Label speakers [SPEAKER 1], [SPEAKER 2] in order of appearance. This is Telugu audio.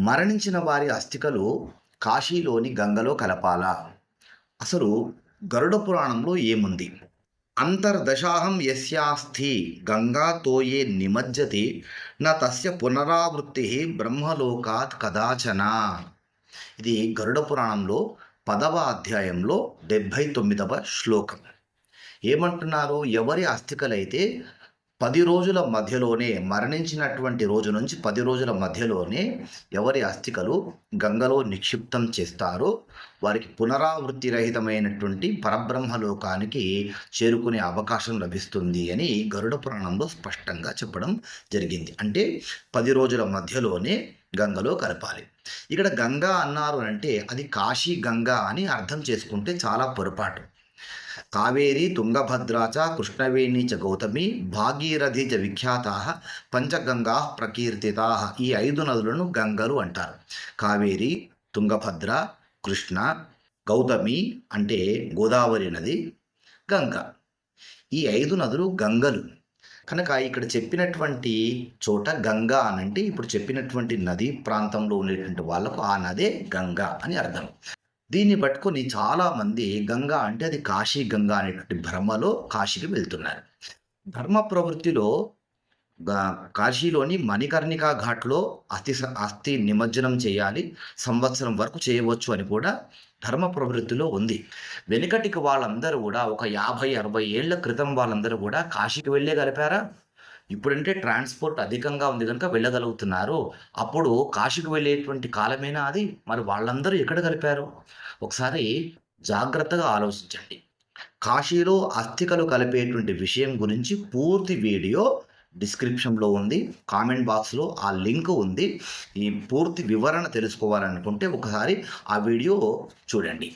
[SPEAKER 1] మరణించిన వారి అస్థికలు కాశీలోని గంగలో కలపాలా? అసలు గరుడ పురాణంలో ఏముంది? అంతర్దశాహం యస్యాస్థి గంగా తోయే నిమజ్జతి న తస్య పునరావృత్తి బ్రహ్మలోకాత్ కదాచన. ఇది గరుడ పురాణంలో పదవ అధ్యాయంలో డెబ్భై తొమ్మిదవ శ్లోకం. ఏమంటున్నారు ఎవరి అస్థికలైతే పది రోజుల మధ్యలోనే మరణించినటువంటి రోజు నుంచి పది రోజుల మధ్యలోనే ఎవరి అస్థికలు గంగలో నిక్షిప్తం చేస్తారో వారికి పునరావృత్తి రహితమైనటువంటి పరబ్రహ్మలోకానికి చేరుకునే అవకాశం లభిస్తుంది అని గరుడ పురాణంలో స్పష్టంగా చెప్పడం జరిగింది. అంటే పది రోజుల మధ్యలోనే గంగలో కలపాలి. ఇక్కడ గంగా అన్నారు అంటే అది కాశీ గంగా అని అర్థం చేసుకుంటే చాలా పొరపాటు. కావేరి తుంగభద్రా చ కృష్ణవేణి చ గౌతమి భాగీరథి చ విఖ్యాత పంచగంగా ప్రకీర్తితా ఈ ఐదు నదులను గంగలు అంటారు. కావేరి తుంగభద్ర కృష్ణ గౌతమి అంటే గోదావరి నది గంగ. ఈ ఐదు నదులు గంగలు. కనుక ఇక్కడ చెప్పినటువంటి చోట గంగా అని అంటే ఇప్పుడు చెప్పినటువంటి నది ప్రాంతంలో ఉండేటువంటి వాళ్ళకు ఆ నదే గంగా అని అర్థం. దీన్ని పట్టుకొని చాలామంది గంగా అంటే అది కాశీ గంగా అనేటువంటి భ్రమలో కాశీకి వెళ్తున్నారు. ధర్మ ప్రవృత్తిలో కాశీలోని మణికర్ణికా ఘాట్లో అస్థి అస్థి నిమజ్జనం చేయాలి సంవత్సరం వరకు చేయవచ్చు అని కూడా ధర్మ ప్రవృత్తిలో ఉంది. వెనుకటికి వాళ్ళందరూ కూడా ఒక యాభై అరవై ఏళ్ళ క్రితం వాళ్ళందరూ కూడా కాశీకి వెళ్ళే గలిపారా? ఇప్పుడంటే ట్రాన్స్పోర్ట్ అధికంగా ఉంది కనుక వెళ్ళగలుగుతున్నారు. అప్పుడు కాశీకి వెళ్ళేటువంటి కాలమేనా అది? మరి వాళ్ళందరూ ఎక్కడ కలిపారు? ఒకసారి జాగ్రత్తగా ఆలోచించండి. కాశీలో అస్థికలు కలిపేటువంటి విషయం గురించి పూర్తి వీడియో డిస్క్రిప్షన్లో ఉంది. కామెంట్ బాక్స్లో ఆ లింక్ ఉంది. ఈ పూర్తి వివరణ తెలుసుకోవాలనుకుంటే ఒకసారి ఆ వీడియో చూడండి.